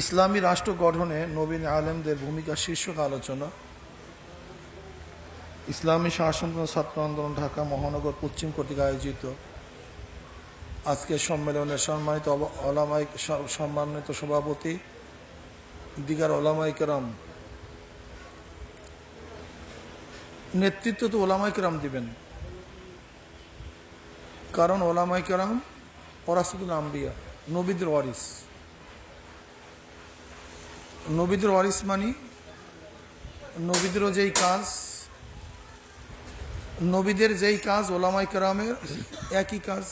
ইসলামী রাষ্ট্র গঠনে নবীন আলেমদের ভূমিকা শীর্ষক আলোচনা। ইসলামী শাসনতন্ত্র ছাত্র আন্দোলন ঢাকা মহানগর পশ্চিম কর্তৃক আয়োজিত। আজকের সম্মেলনে সম্মানিত ওলামাই সম্মানিত সভাপতি, দিগার ওলামাই কেরাম। নেতৃত্ব তো ওলামাই কেরাম দিবেন। কারণ ওলামাই কেরাম পরাস্তুল আম্বিয়া, নবীদের ওয়ারিস। নবীদের ওয়ারিস মানি নবীদেরও যেই কাজ, নবীদের যেই কাজ ওলামাই কেরামের একই কাজ।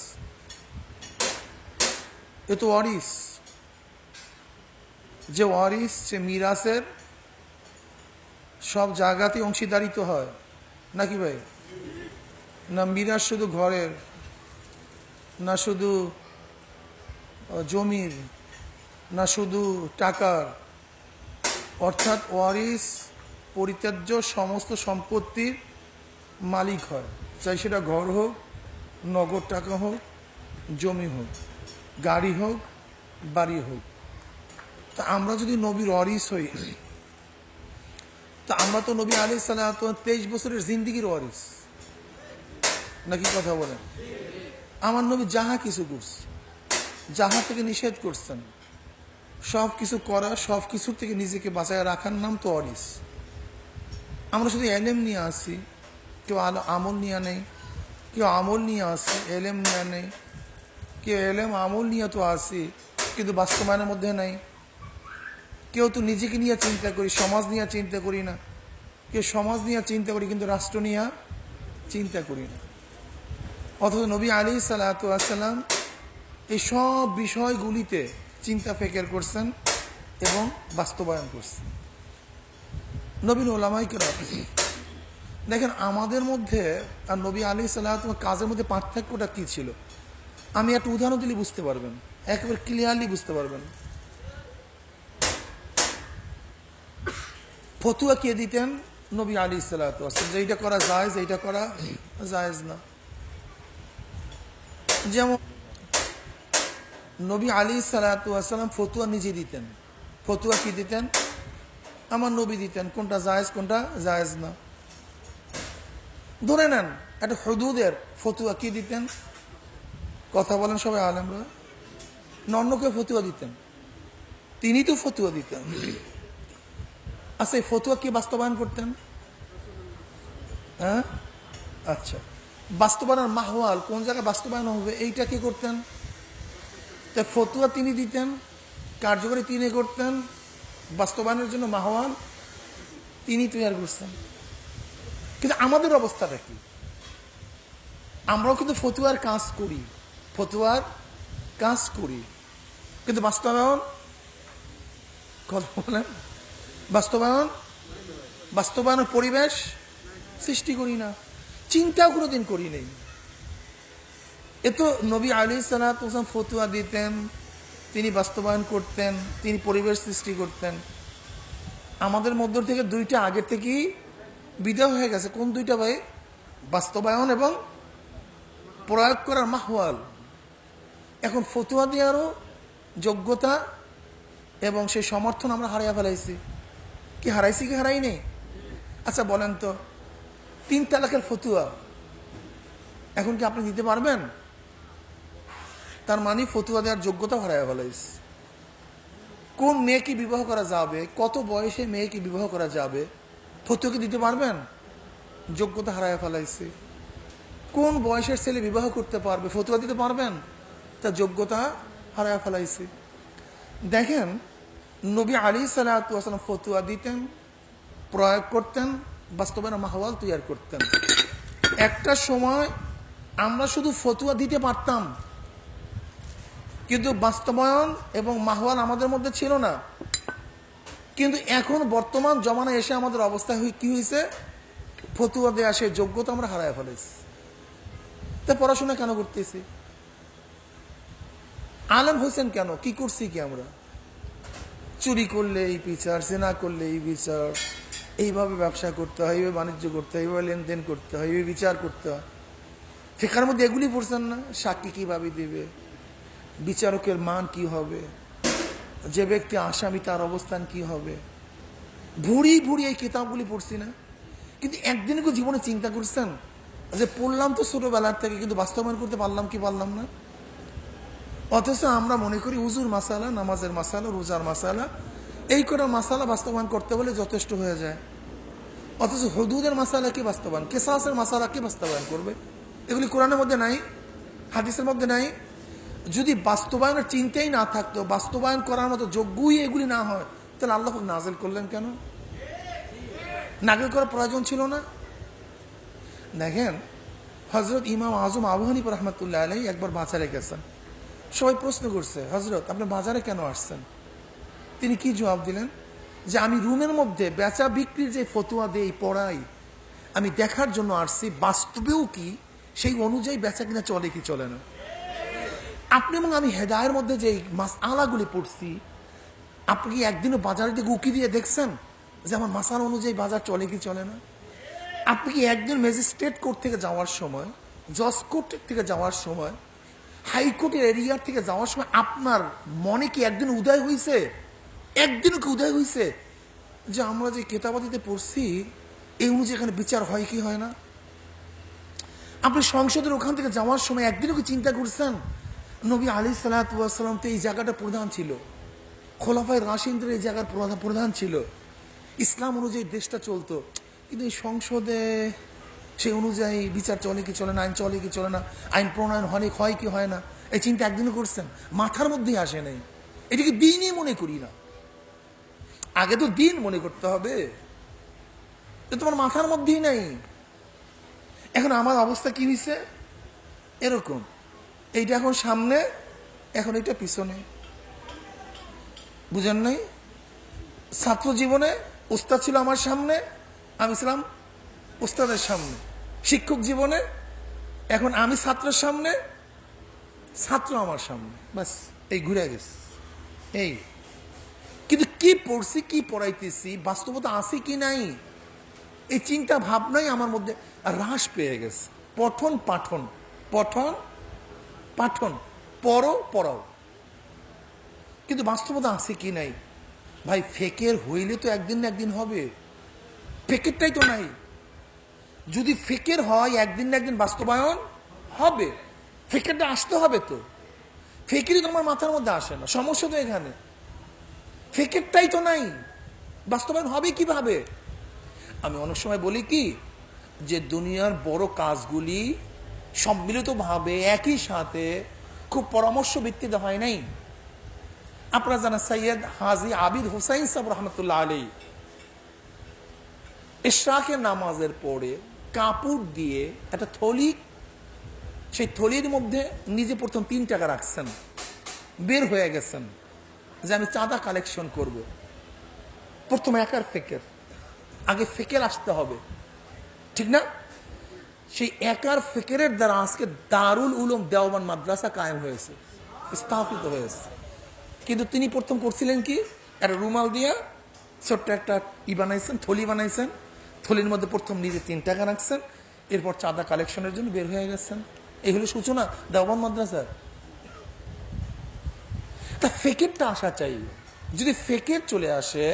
এ তো ওয়ারিস। যে ওয়ারিস সে মিরাসের সব জায়গাতে অংশীদারিত হয়। নাকি ভাই? না মিরাজ শুধু ঘরের, না শুধু জমির, না শুধু টাকার। অর্থাৎ ওয়ারিস পরিত্যাজ্য, সমস্ত সম্পত্তির মালিক হয়। চাই সেটা ঘর হোক, নগদ টাকা হোক, জমি হোক, গাড়ি হোক, বাড়ি হোক। তা আমরা যদি নবীর ওয়ারিস হই, তা আমরা তো নবী আলি সাল্লাহ তেইশ বছরের জিন্দিগির ওয়ারিস নাকি কথা বলেন? আমার নবী যাহা কিছু করছে, যাহা থেকে নিষেধ করছেন সব কিছু করা সব কিছুর থেকে নিজেকে বাঁচায় রাখার নাম তো অরিস। আমরা শুধু এলেম নিয়ে আসি কেউ আলো, আমল নিয়ে নেই, কেউ আমল নিয়ে আসি এলেম নিয়ে নেই, কেউ এলেম, আমল নিয়ে তো আসি কিন্তু বাস্তবায়নের মধ্যে নেই। কেউ তো নিজেকে নিয়ে চিন্তা করি, সমাজ নিয়ে চিন্তা করি না। কেউ সমাজ নিয়ে চিন্তা করি, কিন্তু রাষ্ট্র নিয়ে চিন্তা করি না। অথচ নবী আলী সাল্লাম এই সব বিষয়গুলিতে চিন্তা ফেকের করছেন এবং বাস্তবায়ন করছেন। নবীন ওলামাই কেরাম, দেখেন আমাদের মধ্যে আর নবী আলী সাল্লাহ কাজের মধ্যে পার্থক্যটা কি ছিল? আমি একটা উদাহরণ দিলে বুঝতে পারবেন, একেবারে ক্লিয়ারলি বুঝতে পারবেন। ফতুয়া কে দিতেন? নবী আলী সাল্লাহ যে এইটা করা জায়েজ, এইটা করা জায়েজ না। যেমন নবী আলী সালাতাম ফতুয়া নিজে দিতেন। ফতুয়া কি দিতেন? আমার নবী দিতেন। কোনটা জায়েজ কোনটা জায়েজ না। ধরে নেন, একটা হদুদের ফতুয়া কি দিতেন? কথা বলেন সবাই আলেমরা। না, অন্য কেউ ফতুয়া দিতেন। তিনি তো ফতুয়া দিতেন। আচ্ছা এই ফতুয়া কি বাস্তবায়ন করতেন? হ্যাঁ? আচ্ছা। বাস্তবায়নের মাহওয়াল কোন জায়গায় বাস্তবায়ন হবে, এইটা কি করতেন? তা ফতুয়া তিনি দিতেন, কার্যকরী তিনি করতেন, বাস্তবায়নের জন্য মাহওয়াল তিনি তৈরি করছেন। কিন্তু আমাদের অবস্থাটা কি? আমরাও কিন্তু ফতুয়ার কাজ করি, ফতুয়ার কাজ করি। কিন্তু বাস্তবায়ন, কথা বলেন, বাস্তবায়ন, বাস্তবায়নের পরিবেশ সৃষ্টি করি না, চিন্তাও কোনোদিন করি নেই। এ তো নবী আলী সালাম ফতুয়া দিতেন, তিনি বাস্তবায়ন করতেন, তিনি পরিবেশ সৃষ্টি করতেন। আমাদের মধ্য থেকে দুইটা আগের থেকেই বিদায় হয়ে গেছে। কোন দুইটা ভাই? বাস্তবায়ন এবং প্রয়োগ করার মাহওয়াল। এখন ফতুয়া দেওয়ারও যোগ্যতা এবং সেই সমর্থন আমরা হারাইয়া ফেলাইছি। কি হারাইছি কি হারাই নেই? আচ্ছা বলেন তো, তিন তালাকের ফতুয়া এখন কি আপনি দিতে পারবেন? তার মানে ফতুয়া দেওয়ার যোগ্যতা হারাইয়া ফেলাইছে কোন মেয়েকে বিবাহ করা যাবে? কত বয়সে মেয়েকে বিবাহ করা যাবে? ফতুয়া কি দিতে পারবেন? যোগ্যতা হারাইয়া ফেলাইছে। কোন বয়সের ছেলে বিবাহ করতে পারবে? ফতুয়া দিতে পারবেন? তার যোগ্যতা হারাইয়া ফেলাইছে। দেখেন, নবী আলী সালাম ফতুয়া দিতেন, প্রয়োগ করতেন বাস্তবায়ন মাহওয়াল তৈরি করতেন। একটা সময় আমরা শুধু ফতুয়া দিতে পারতাম কিন্তু বাস্তবায়ন এবং মাহওয়াল আমাদের মধ্যে ছিল না। কিন্তু এখন বর্তমান জমানায় এসে আমাদের অবস্থা কি হয়েছে ফতুয়া দেওয়া সে যোগ্যতা আমরা হারায় ফেলেছি তা পড়াশোনা কেন করতেছি? আলেম হোসেন কেন? কি করছি কি আমরা? চুরি করলে এই বিচার সেনা করলে এই বিচার, এইভাবে ব্যবসা করতে হয়, এইভাবে বাণিজ্য করতে হয়, এইভাবে লেনদেন করতে হয়, এইভাবে বিচার করতে হয়। ফেকার মধ্যে এগুলি পড়ছেন না? সাক্ষী কীভাবে দেবে? বিচারকের মান কি হবে? যে ব্যক্তি আসামি, তার অবস্থান কি হবে? ভুড়ি ভুড়ি এই কিতাবগুলি পড়ছি না। কিন্তু একদিন কি জীবনে চিন্তা করছেন যে পড়লাম তো ছোটবেলার থেকে, কিন্তু বাস্তবায়ন করতে পারলাম কি পারলাম না? অথচ আমরা মনে করি উজুর মাসালা, নামাজের মাসালা, রোজার মাসালা, এই কটা মাসালা বাস্তবায়ন করতে বলে যথেষ্ট হয়ে যায়। অথচ হদুদের মাসালা কি বাস্তবায়ন, কেসাসের মাসালা কি বাস্তবায়ন করবে? এগুলি কোরআনের মধ্যে নাই, হাদিসের মধ্যে নাই যদি বাস্তবায়নের চিন্তাই না থাকতো বাস্তবায়ন করার মতো যোগ্যই এগুলি না হয়, তাহলে আল্লাহ নাজেল করলেন কেন? নাগেল করার প্রয়োজন ছিল না? দেখেন হজরত ইমাম আজম আবহানিপ রহমতুল্লাহ আলাই একবার বাজারে গেছেন। সবাই প্রশ্ন করছে হজরত আপনি বাজারে কেন আসছেন? তিনি কি জবাব দিলেন? যে আমি রুমের মধ্যে বেচা বিক্রির যে ফতুয়া দেই, পড়াই, আমি দেখার জন্য আসছি, বাস্তবেও কি সেই অনুযায়ী বেচা কিনা চলে কি চলে না? আপনি এবং আমি হেদায়ের মধ্যে যে মাস আলাগুলি পড়ছি, আপনি কি একদিনও বাজারের দিকে উকি দিয়ে দেখছেন যে আমার মাসাল অনুযায়ী বাজার চলে কি চলে না? আপনি কি একদিন ম্যাজিস্ট্রেট কোর্ট থেকে যাওয়ার সময়, জজ কোর্ট থেকে যাওয়ার সময় হাইকোর্টের এরিয়ার থেকে যাওয়ার সময় আপনার মনে কি একদিন উদয় হয়েছে একদিনও কি উদয় হয়েছে যে আমরা যে কেতাবাদিতে পড়ছি, এই অনুযায়ী এখানে বিচার হয় কি হয় না? আপনি সংসদের ওখান থেকে যাওয়ার সময় একদিনও কি চিন্তা করছেন? নবী আলী সালাতাম তো এই জায়গাটা প্রধান ছিল। খোলাফাই রাশিন্দ্র এই জায়গার প্রধান প্রধান ছিল। ইসলাম অনুযায়ী দেশটা চলতো। কিন্তু এই সংসদে সেই অনুযায়ী বিচার চলে কি চলে না, আইন চলে কি চলে না, আইন প্রণয়ন হয় হয় কি, হয় না, এই চিন্তা একদিনও করছেন। মাথার মধ্যেই আসে নাই। এটিকে দিনই মনে করি না। আগে তো দিন মনে করতে হবে। তোমার মাথার মধ্যেই নাই। এখন আমার অবস্থা কি হয়েছে এরকম। এইটা এখন সামনে, এখন এটা পিছনে। বুঝেন নাই? ছাত্র জীবনে উস্তাদ ছিল আমার সামনে, আমি ছিলাম উস্তাদের সামনে। শিক্ষক জীবনে, এখন আমি ছাত্রের সামনে, ছাত্র আমার সামনে। বাস এই ঘুরে গেছে। এই। কিন্তু কি পড়ছি, কি পড়াইতেছি, বাস্তবতা আছে কি নাই? এই চিন্তা ভাবনাই আমার মধ্যে হ্রাস পেয়ে গেছে। পঠন পাঠন পঠন পাঠন, পড়ো, পড়াও। কিন্তু বাস্তবতা আছে কি নাই? ভাই, ফেকের হইলে তো একদিন না একদিন হবে। ফেকেরটাই তো নাই। যদি ফেকের হয়, একদিন না একদিন বাস্তবায়ন হবে। ফেকেরটা আসতে হবে তো। ফেকেরই তো আমার মাথার মধ্যে আসে না। সমস্যা তো এখানে। ফেকেরটাই তো নাই। বাস্তবায়ন হবে কীভাবে? আমি অনেক সময় বলি কি, যে দুনিয়ার বড় কাজগুলি সম্মিলিতভাবে একই সাথে খুব পরামর্শ ভিত্তিতে হয় নাই আপনারা জানেন সৈয়দ হাজি আবিদ হুসাইন সাহেব রহমতুল্লাহ আলী ইশরাকের নামাজের পরে কাপড় দিয়ে একটা থলি, সেই থলির মধ্যে নিজে প্রথম তিন টাকা রাখছেন, বের হয়ে গেছেন যে আমি চাঁদা কালেকশন করব। প্রথম একার ফেকের, আগে ফেকের আসতে হবে, ঠিক না সেই একার ফেকেরের দ্বারা আজকে দারুল উলুম দেওয়ান মাদ্রাসা কায়েম হয়েছে, স্থাপিত হয়েছে। কিন্তু তিনি প্রথম করছিলেন কি? একটা রুমাল দিয়া ছোট্ট একটা ই বানাইছেন, থলি বানাইছেন। থলির মধ্যে প্রথম নিজে তিন টাকা রাখছেন, এরপর চাঁদা কালেকশনের জন্য বের হয়ে গেছেন। এই হলো সূচনা দেওয়ান মাদ্রাসার তা ফেকেরটা আসা চাই। যদি ফেকের চলে আসে,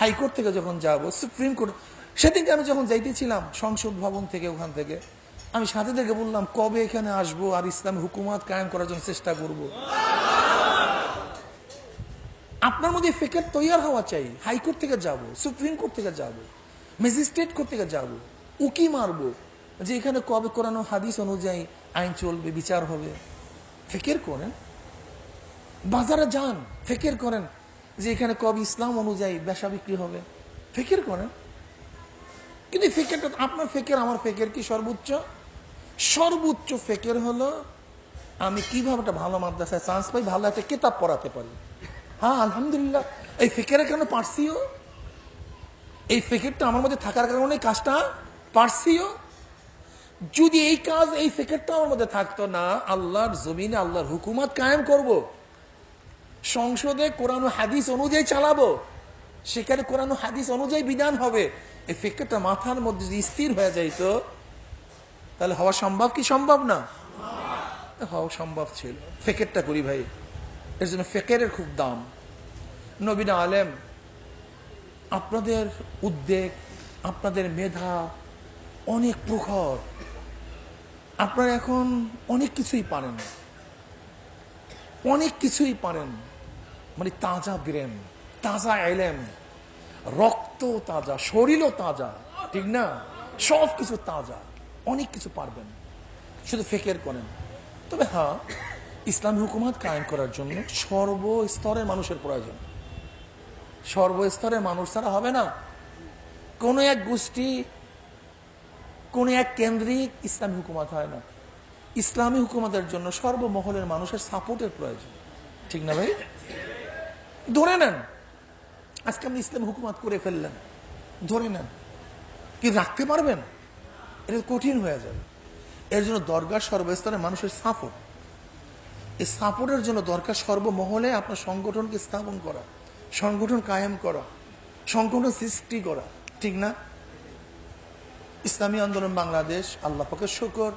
হাইকোর্ট থেকে যখন যাব, সুপ্রিম কোর্ট সেদিনকে আমি যখন যাইতেছিলাম সংসদ ভবন থেকে ওখান থেকে, আমি সাথীদেরকে বললাম, কবে এখানে আসব আর ইসলাম হুকুমাত কায়েম করার জন্য চেষ্টা করব। আপনার মধ্যে ফেকের তৈয়ার হওয়া চাই, হাইকোর্ট থেকে যাব, সুপ্রিম কোর্ট থেকে যাব, ম্যাজিস্ট্রেট কোর্ট থেকে যাব, উকি মারবো যে এখানে কবে করানো হাদিস অনুযায়ী আইন চলবে, বিচার হবে। ফেকের করেন। বাজারে যান, ফেকের করেন যে এখানে কবে ইসলাম অনুযায়ী বেসা বিক্রি হবে। ফেকের করেন। কিন্তু ফেকেরটা আপনার ফেকের, আমার ফেকের কি সর্বোচ্চ? সর্বোচ্চ ফেকের হলো, আমি কীভাবে একটা ভালো মাদ্রাসায় চান্স পাই, ভালো একটা কেতাব পড়াতে পারি। হ্যাঁ আলহামদুলিল্লাহ। এই ফেকেরের কারণে পারছিও। এই ফেকেরটা আমার মধ্যে থাকার কারণে কাজটা পারছিও। যদি এই কাজ, এই ফেকেরটা আমার মধ্যে থাকতো না, আল্লাহর জমিনে আল্লাহর হুকুমাত কায়েম করব। সংসদে কোরআন হাদিস অনুযায়ী চালাবো। সেখানে কোরআন হাদিস অনুযায়ী বিধান হবে। এই ফেকেরটা মাথার মধ্যে যদি স্থির হয়ে যাইতো তাহলে হওয়া সম্ভব কি সম্ভব না? হওয়া সম্ভব ছিল। ফেকেরটা করি ভাই। এর জন্য ফেকেরের খুব দাম। নবীন আলেম, আপনাদের উদ্বেগ, আপনাদের মেধা অনেক প্রখর। আপনারা এখন অনেক কিছুই পারেন। অনেক কিছুই পারেন। মানে তাজা ব্রেন। তাজা এলেম, রক্ত তাজা, শরীরও তাজা, ঠিক না? সব কিছু তাজা, অনেক কিছু পারবেন, শুধু ফেকের করেন। তবে হ্যাঁ ইসলামী হুকুমাত কায়েম করার জন্য সর্বস্তরের মানুষের প্রয়োজন। সর্বস্তরের মানুষ ছাড়া হবে না। কোনো এক গোষ্ঠী, কোন এক কেন্দ্রিক ইসলামী হুকুমাত হয় না। ইসলামী হুকুমাতের জন্য সর্বমহলের মানুষের সাপোর্টের প্রয়োজন। ঠিক না ভাই? ধরে নেন আজকে আপনি ইসলাম হুকুমাত করে ফেললেন। ধরে নেন। কি রাখতে পারবেন? এটা কঠিন হয়ে যাবে। এর জন্য দরকার সর্বস্তরের মানুষের সাপোর্ট। এই সাপোর্টের জন্য দরকার সর্বমহলে আপনার সংগঠনকে স্থাপন করা, সংগঠন কায়েম করা, সংগঠন সৃষ্টি করা, ঠিক না? ইসলামী আন্দোলন বাংলাদেশ, আল্লাহ পাকের শুকর।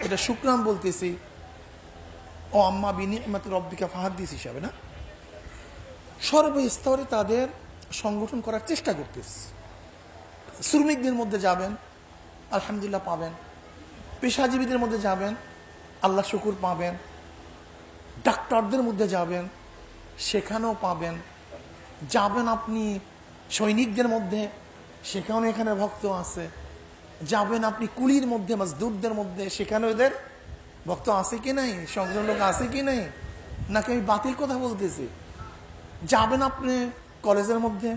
এটা শুক্রাম বলতেছি। ও আম্মা বিনি রব্বিকা ফাহাদিস হিসাবে, না? সর্বস্তরে তাদের সংগঠন করার চেষ্টা করতেছে। শ্রমিকদের মধ্যে যাবেন, আলহামদুলিল্লাহ পাবেন। পেশাজীবীদের মধ্যে যাবেন, আল্লাহ শুকুর পাবেন। ডাক্তারদের মধ্যে যাবেন, সেখানেও পাবেন। যাবেন আপনি সৈনিকদের মধ্যে, সেখানেও এখানে ভক্ত আছে। যাবেন আপনি কুলির মধ্যে, মজদুরদের মধ্যে সেখানে এদের ভক্ত আছে কি নাই? সংগ্রাম লোক আছে কি নাই? নাকি আমি বাতিল কথা বলতেছি? যাবেন আপনি কলেজের মধ্যে?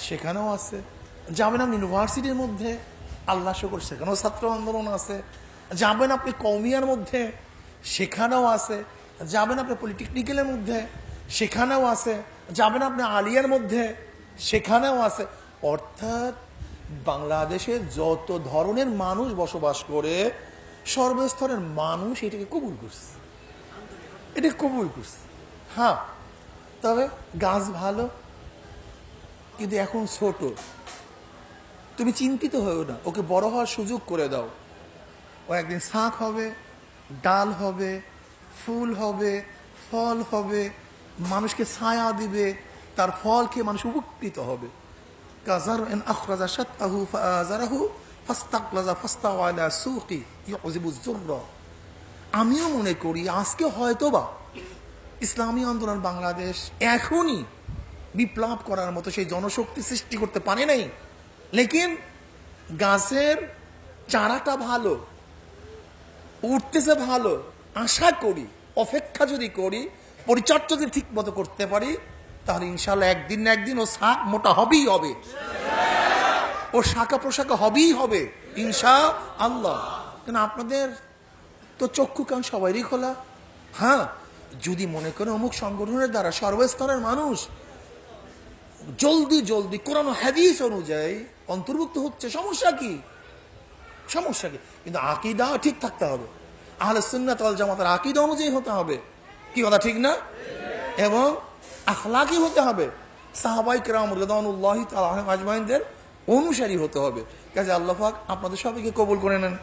সেখানেও আছে। যাবেন আপনি ইউনিভার্সিটির মধ্যে? আল্লাহ শকর, সেখানেও ছাত্র আন্দোলন আছে। যাবেন আপনি কৌমিয়ার মধ্যে? সেখানেও আছে। যাবেন আপনি পলিটেকনিক্যালের মধ্যে? সেখানেও আছে। যাবেন আপনি আলিয়ার মধ্যে? সেখানেও আছে। অর্থাৎ বাংলাদেশে যত ধরনের মানুষ বসবাস করে, সর্বস্তরের মানুষ এটাকে কবুল করছে। এটা কবুল করছে। হ্যাঁ তবে গাছ ভালো, কিন্তু এখন ছোট। তুমি চিন্তিত হয়েও না, ওকে বড় হওয়ার সুযোগ করে দাও। ও একদিন শাক হবে, ডাল হবে, ফুল হবে, ফল হবে, মানুষকে ছায়া দিবে, তার ফল খেয়ে মানুষ উপকৃত হবে। আমিও মনে করি, আজকে হয়তোবা ইসলামী আন্দোলন বাংলাদেশ এখনই বিপ্লব করার মতো সেই জনশক্তি সৃষ্টি করতে পারে নাই। লেকিন গাছের চারাটা ভালো, উঠতেছে ভালো, আশা করি, অপেক্ষা যদি করি, পরিচর্যা যদি ঠিক মতো করতে পারি, তাহলে ইনশাল্লাহ একদিন না একদিন ও শাক মোটা হবেই হবে। ও শাখা প্রশাখা হবেই হবে ইনশা আল্লাহ কেন আপনাদের তো চক্ষু কান সবারই খোলা। হ্যাঁ যদি মনে করেন অমুক সংগঠনের দ্বারা সর্বস্তরের মানুষ জলদি জলদি কোরআন হাদিস অনুযায়ী অন্তর্ভুক্ত হচ্ছে, সমস্যা কি? সমস্যা কি? কিন্তু আকিদা ঠিক থাকতে হবে। আহলে সুন্নাত ওয়াল জামাতের আকিদা অনুযায়ী হতে হবে। কি কথা ঠিক না? এবং আখলাকি হতে হবে। সাহাবাই কেরাম রেদানুল্লাহ আজমাইনদের অনুসারী হতে হবে। কাজে আল্লাহ পাক আপনাদের সবাইকে কবুল করে নেন।